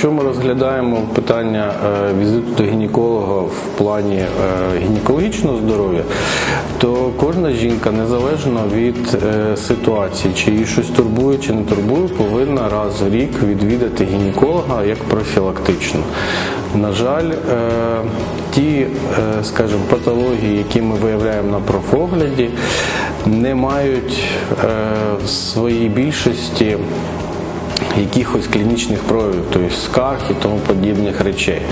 Якщо ми розглядаємо питання е, візиту до гінеколога в плані е, гінекологічного здоров'я, то кожна жінка, незалежно від е, ситуації, чи її щось турбує чи не турбує, повинна раз в рік відвідати гінеколога як профілактично. На жаль, ті, скажімо, патології, які ми виявляємо на профогляді, не мають в своїй більшості якихось клінічних проявів, тобто скарг і тому подібних речей.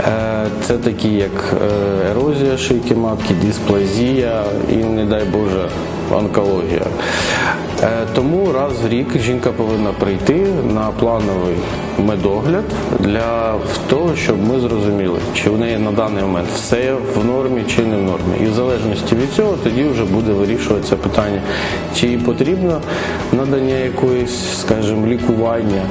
Е, Це такі, як е, ерозія шийки матки, дисплазія і, не дай Боже, онкологія. Е, Тому раз в рік жінка повинна прийти на плановий медогляд для того, щоб ми зрозуміли, чи в неї на даний момент все в нормі чи не в нормі. І в залежності від цього тоді вже буде вирішуватися питання, чи їй потрібно надання якоїсь, скажімо, лікування,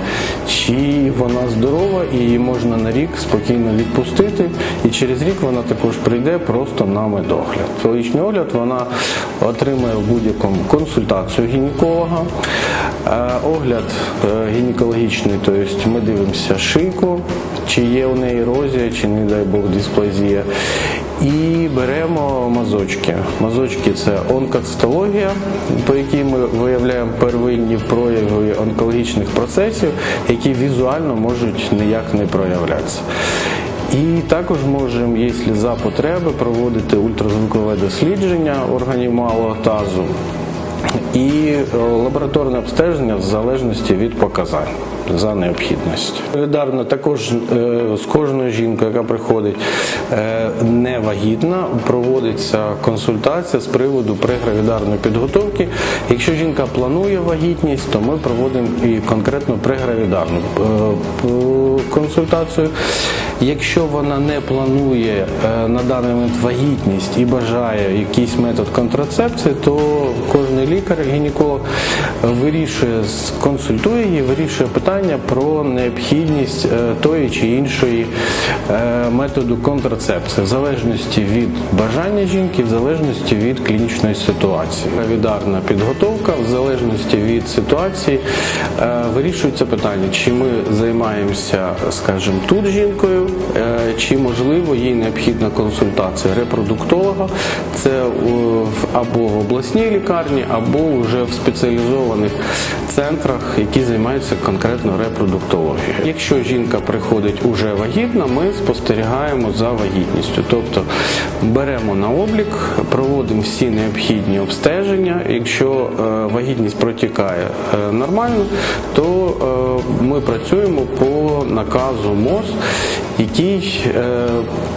чи вона здорова і її можна на рік спокійно відпустити, і через рік вона також прийде просто на медогляд. Психологічний огляд вона отримає в будь-якому консультацію гінеколога, е, огляд е, гінекологічний, тобто ми дивимося шийку, чи є у неї ерозія, чи не дай Бог дисплазія. І беремо мазочки. Мазочки це онкоцитологія, по якій ми виявляємо первинні прояви онкологічних процесів, які візуально можуть ніяк не проявлятися. І також можемо, якщо за потреби, проводити ультразвукове дослідження органів малого тазу і е, лабораторне обстеження в залежності від показань за необхідністю. Солідарно також е, з кожною жінкою, яка приходить е, невагітна, проводиться консультація з приводу прегравідарної підготовки. Якщо жінка планує вагітність, то ми проводимо і конкретно прегравідарну консультацію. Якщо вона не планує е, на даний момент вагітність і бажає якийсь метод контрацепції, то кожен лікар-гінеколог вирішує, консультує її, вирішує питання про необхідність е, тої чи іншої е, методу контрацепції, в залежності від бажання жінки, в залежності від клінічної ситуації. Відарна підготовка, в залежності від ситуації, вирішується питання, чи ми займаємося, скажімо, тут жінкою, чи можливо їй необхідна консультація репродуктолога, це е, або в обласній лікарні, або вже в спеціалізованих центрах, які займаються конкретно репродуктологією. Якщо жінка приходить уже вагітна, ми спостерігаємо за вагітністю, тобто беремо на облік, проводимо всі необхідні обстеження. Якщо е, вагітність протікає е, нормально, то е, ми працюємо по наказу МОЗ, який е,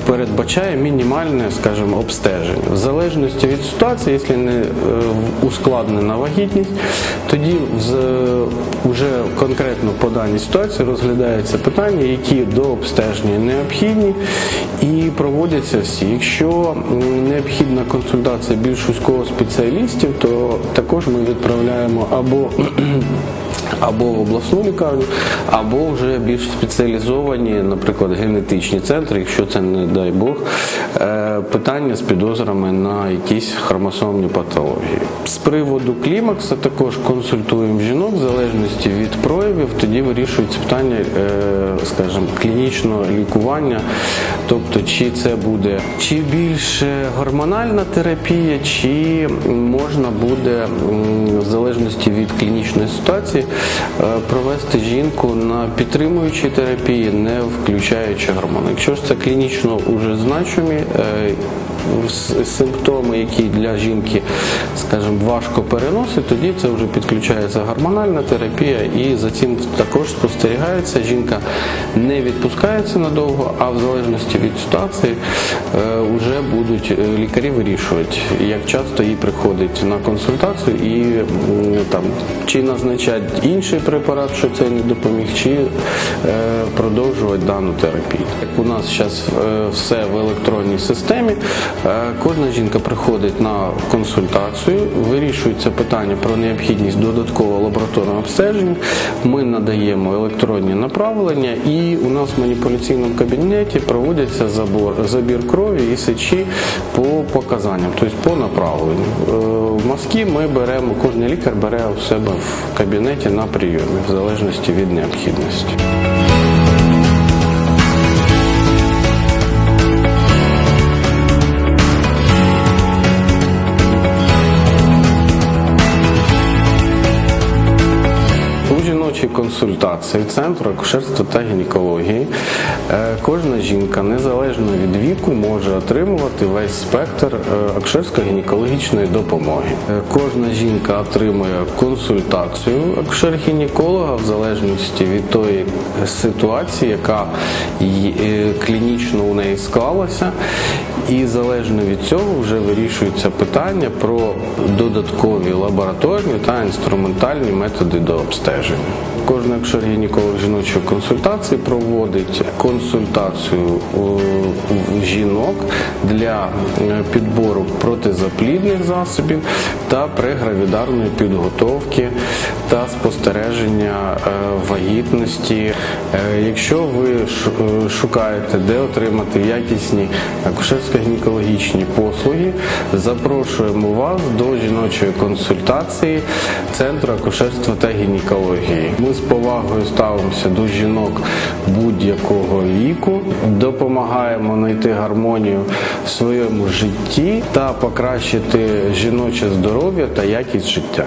передбачає мінімальне, скажімо, обстеження. В залежності від ситуації, якщо не е, ускладнена вагітність, тоді вже конкретно по даній ситуації розглядається питання, які до обстеження необхідні, і проводяться всі. Якщо необхідна консультація більш вузького спеціалістів, то також ми відправляємо або або в обласну лікарню, або вже більш спеціалізовані, наприклад, генетичні центри, якщо це не дай Бог, е, питання з підозрами на якісь хромосомні патології. З приводу клімакса також консультуємо жінок в залежності від проявів, тоді вирішується питання, е, скажімо, клінічного лікування, тобто чи це буде чи більше гормональна терапія, чи можна буде в залежності від клінічної ситуації е, провести жінку на підтримуючій терапії, не включаючи гормони. Якщо ж це клінічно уже значимі е, симптоми, які для жінки, скажімо, важко переносити, тоді це вже підключається гормональна терапія, і за цим також спостерігається. Жінка не відпускається надовго, а в залежності від ситуації вже будуть е, лікарі вирішувати, як часто їй приходить на консультацію і там чи назначати інший препарат, що це не допоміг, чи е, продовжувати дану терапію. Як у нас зараз все в електронній системі, е, кожна жінка приходить на консультацію, вирішується питання про необхідність додаткового лабораторного обстеження. Ми надаємо електронні направлення, і у нас в маніпуляційному кабінеті проводиться забор, забір крові і сечі по показанням, тобто по направленню. Е, мазки ми беремо, кожен лікар бере у себе в кабінеті на прийомі, в залежності від необхідності. Консультацій Центру акушерства та гінекології. Е, Кожна жінка, незалежно від віку, може отримувати весь спектр е, акушерсько-гінекологічної допомоги. Е, Кожна жінка отримує консультацію акушер-гінеколога в залежності від тої ситуації, яка клінічно у неї склалася. І залежно від цього вже вирішується питання про додаткові лабораторні та інструментальні методи до обстеження. Кожен акушер-гінеколог жіночої консультації проводить консультацію жінок для е, підбору протизаплідних засобів та прегравідарної підготовки та спостереження е, вагітності. Е, Якщо ви шукаєте, де отримати якісні акушерсько-гінекологічні послуги, запрошуємо вас до жіночої консультації Центру акушерства та гінекології. Ми з повагою ставимося до жінок будь-якого віку, допомагаємо знайти гармонію в своєму житті та покращити жіноче здоров'я та якість життя.